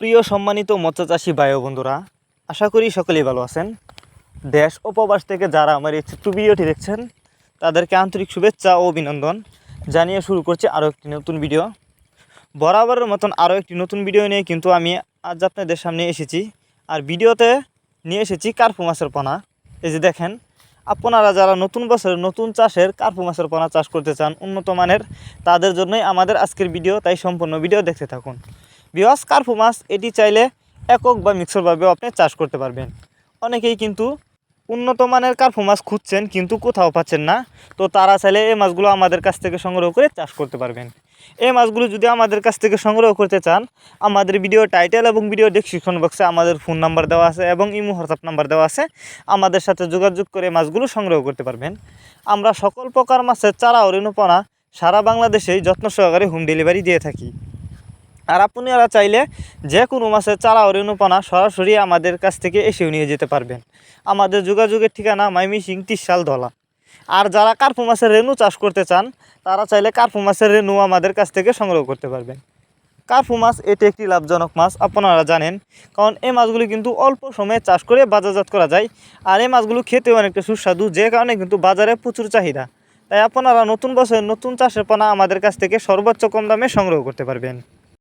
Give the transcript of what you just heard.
প্রিয় সম্মানিত মৎস্য চাষি ও বন্ধুরা, আশা করি সকলেই ভালো আছেন। দেশ উপবাস থেকে যারা আমার এই ছোট্ট ভিডিওটি দেখছেন, তাদেরকে আন্তরিক শুভেচ্ছা ও অভিনন্দন জানিয়ে শুরু করছি আরও একটি নতুন ভিডিও। বরাবরের মতন আরও একটি নতুন ভিডিও নিয়ে কিন্তু আমি আজ আপনাদের সামনে এসেছি। আর ভিডিওতে নিয়ে এসেছি কার্পু মাছের পোনা। এই যে দেখেন, আপনারা যারা নতুন বছরের নতুন চাষের কার্পু মাছের পোনা চাষ করতে চান, উন্নত মানের, তাদের জন্যই আমাদের আজকের ভিডিও, তাই সম্পূর্ণ ভিডিও দেখতে থাকুন। বিওয়াস কার্পু মাছ এটি চাইলে একক বা মিক্সরভাবেও আপনি চাষ করতে পারবেন। অনেকেই কিন্তু উন্নত মানের কার্পু মাছ খুঁজছেন, কিন্তু কোথাও পাচ্ছেন না। তো তারা চাইলে এই মাছগুলো আমাদের কাছ থেকে সংগ্রহ করে চাষ করতে পারবেন। এই মাছগুলো যদি আমাদের কাছ থেকে সংগ্রহ করতে চান, আমাদের ভিডিও টাইটেল এবং ভিডিও ডেসক্রিপশন বক্সে আমাদের ফোন নাম্বার দেওয়া আছে এবং ইমো হোয়াটসঅ্যাপ নাম্বার দেওয়া আছে। আমাদের সাথে যোগাযোগ করে মাছগুলো সংগ্রহ করতে পারবেন। আমরা সকল প্রকার মাছের চারা ও রেণুপনা সারা বাংলাদেশেই যত্ন সহকারে হোম ডেলিভারি দিয়ে থাকি। আর আপনি আপনারা চাইলে যে কোনো মাছের চারা ও রেণুপনা সরাসরি আমাদের কাছ থেকে এসেও নিয়ে যেতে পারবেন। আমাদের যোগাযোগের ঠিকানা মাইমিসিং তিরশাল ধলা আর যারা কার্পু মাছের রেণু চাষ করতে চান, তারা চাইলে কার্পু মাছের রেণু আমাদের কাছ থেকে সংগ্রহ করতে পারবেন। কার্পু মাছ এটি একটি লাভজনক মাছ, আপনারা জানেন, কারণ এই মাছগুলি কিন্তু অল্প সময়ে চাষ করে বাজারজাত করা যায়। আর এই মাছগুলো খেতে অনেকটা সুস্বাদু, যে কারণে কিন্তু বাজারে প্রচুর চাহিদা। তাই আপনারা নতুন বছরের নতুন চাষের পোনা আমাদের কাছ থেকে সর্বোচ্চ কম দামে সংগ্রহ করতে পারবেন।